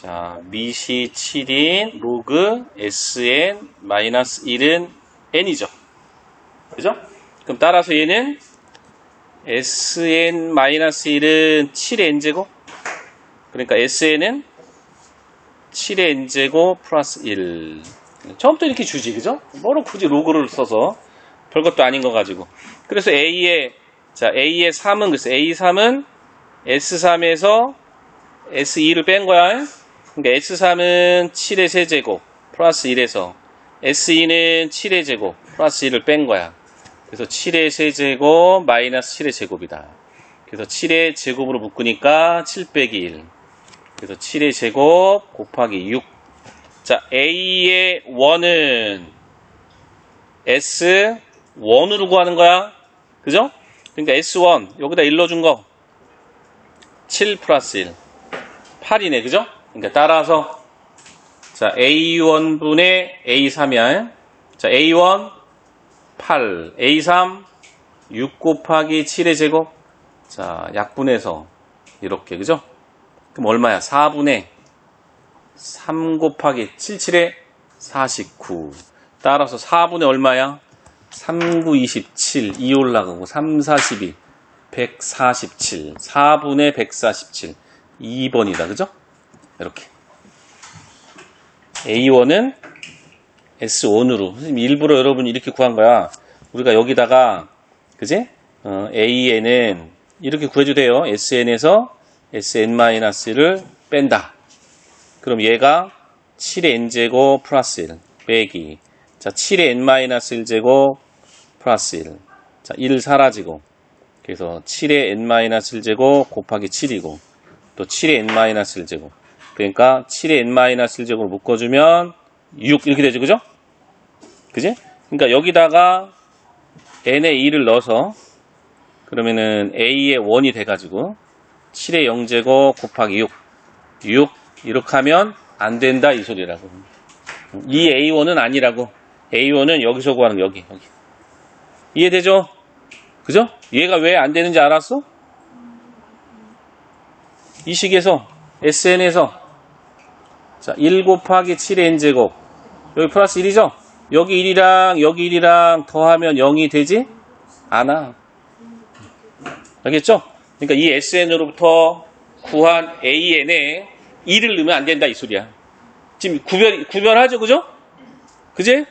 자, 미시 7인 로그 sn 마이너스 1은 n이죠. 그죠? 그럼 따라서 얘는 sn 마이너스 1은 7n 제곱. 그러니까 sn은 7n 제곱 플러스 1. 처음부터 이렇게 주지, 그죠? 뭐로 굳이 로그를 써서 별것도 아닌 거 가지고. 그래서 a의 자 a의 3은 그래서 a3은 s3에서 s2를 뺀 거야. 그러니까 S3은 7의 세제곱 플러스 1에서 S2는 7의 제곱 플러스 1을 뺀 거야. 그래서 7의 세제곱 마이너스 7의 제곱이다. 그래서 7의 제곱으로 묶으니까 7 빼기 1. 그래서 7의 제곱 곱하기 6. 자, A의 1은 S1으로 구하는 거야. 그죠? 그러니까 S1, 여기다 1 넣어준 거. 7 플러스 1. 8이네, 그죠? 그러니까 따라서 자 A1분의 A3이야. 자 A1 8, A3 6 곱하기 7의 제곱. 자 약분해서 이렇게 그죠? 그럼 얼마야? 4분의 3 곱하기 7, 7의 49. 따라서 4분의 얼마야? 3, 9, 27. 2 올라가고 3, 42. 147. 4분의 147. 2번이다. 그죠? 이렇게. A1은 S1으로. 선생님 일부러 여러분이 이렇게 구한 거야. 우리가 여기다가, 그지? 어, AN은 이렇게 구해도 돼요. SN에서 SN-를 뺀다. 그럼 얘가 7의 N제곱 플러스 1 빼기. 자, 7의 N-1제곱 플러스 1. 자, 1 사라지고. 그래서 7의 N-1제곱 곱하기 7이고. 또 7의 N-1제곱. 그러니까 7의 n-1 제곱으로 묶어주면 6 이렇게 되죠. 그죠? 그지? 그러니까 여기다가 n의 2를 넣어서 그러면은 a의 1이 돼가지고 7의 0제곱 곱하기 6 6 이렇게 하면 안 된다 이 소리라고 이 a1은 아니라고 a1은 여기서 구하는 거 여기 여기 이해되죠? 그죠? 얘가 왜 안 되는지 알았어? 이 식에서 SN에서 자, 1 곱하기 7의 n제곱 여기 플러스 1이죠? 여기 1이랑 여기 1이랑 더하면 0이 되지? 않아 알겠죠? 그러니까 이 SN으로부터 구한 AN에 2를 넣으면 안 된다 이 소리야 지금 구별, 구별하죠 그죠? 그제?